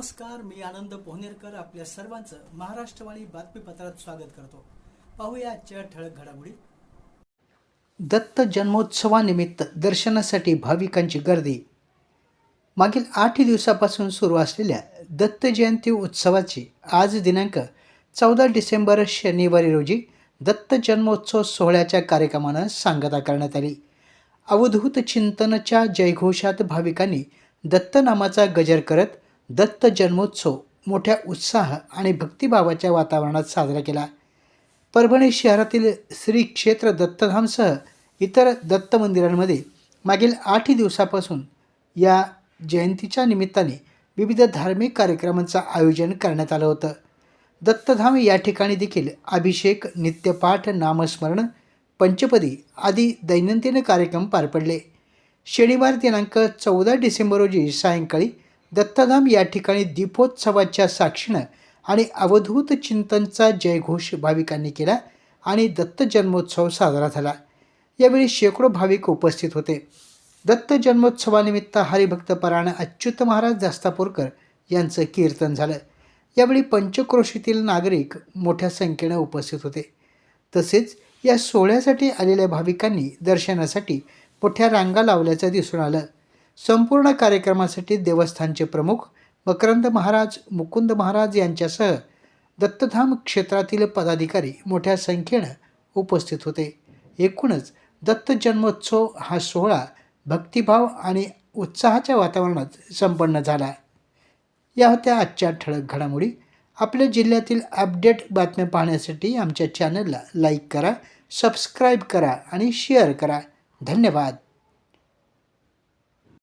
नमस्कार मी आनंद पोहनेरकर आपल्या सर्वांचं महाराष्ट्रवाणी बातमीपत्रात स्वागत करतो. पाहूया आजच्या ठळक घडामोडी. दत्त जन्मोत्सवानिमित्त दर्शनासाठी भाविकांची गर्दी. मागील आठ दिवसापासून सुरू असलेल्या दत्त जयंती उत्सवाची आज दिनांक चौदा डिसेंबर शनिवारी रोजी दत्त जन्मोत्सव सोहळ्याच्या कार्यक्रमानं सांगता करण्यात आली. अवधूत चिंतनच्या जयघोषात भाविकांनी दत्त नामाचा गजर करत दत्त जन्मोत्सव मोठ्या उत्साह आणि भक्तिभावाच्या वातावरणात साजरा केला. परभणी शहरातील श्री क्षेत्र दत्तधामसह इतर दत्त मंदिरांमध्ये मागील आठ दिवसापासून या जयंतीच्या निमित्ताने विविध धार्मिक कार्यक्रमांचं आयोजन करण्यात आलं होतं. दत्तधाम या ठिकाणी देखील अभिषेक नित्यपाठ नामस्मरण पंचपदी आदी दैनंदिन कार्यक्रम पार पडले. शनिवार दिनांक चौदा डिसेंबर रोजी सायंकाळी दत्तधाम या ठिकाणी दीपोत्सवाच्या साक्षीनं आणि अवधूत चिंतनचा जयघोष भाविकांनी केला आणि दत्त जन्मोत्सव साजरा झाला. यावेळी शेकडो भाविक उपस्थित होते. दत्त जन्मोत्सवानिमित्त हरिभक्तपरायण अच्युत महाराज दास्तापूरकर यांचं कीर्तन झालं. यावेळी पंचक्रोशीतील नागरिक मोठ्या संख्येनं उपस्थित होते. तसेच या सोहळ्यासाठी आलेल्या भाविकांनी दर्शनासाठी मोठ्या रांगा लावल्याचं दिसून आलं. संपूर्ण कार्यक्रमासाठी देवस्थानचे प्रमुख मकरंद महाराज मुकुंद महाराज यांच्यासह दत्तधाम क्षेत्रातील पदाधिकारी मोठ्या संख्येनं उपस्थित होते. एकूणच दत्त जन्मोत्सव हा सोहळा भक्तिभाव आणि उत्साहाच्या वातावरणात संपन्न झाला. या होत्या आजच्या ठळक घडामोडी. आपल्या जिल्ह्यातील अपडेट बातम्या पाहण्यासाठी आमच्या चॅनलला लाईक करा सबस्क्राईब करा आणि शेअर करा. धन्यवाद.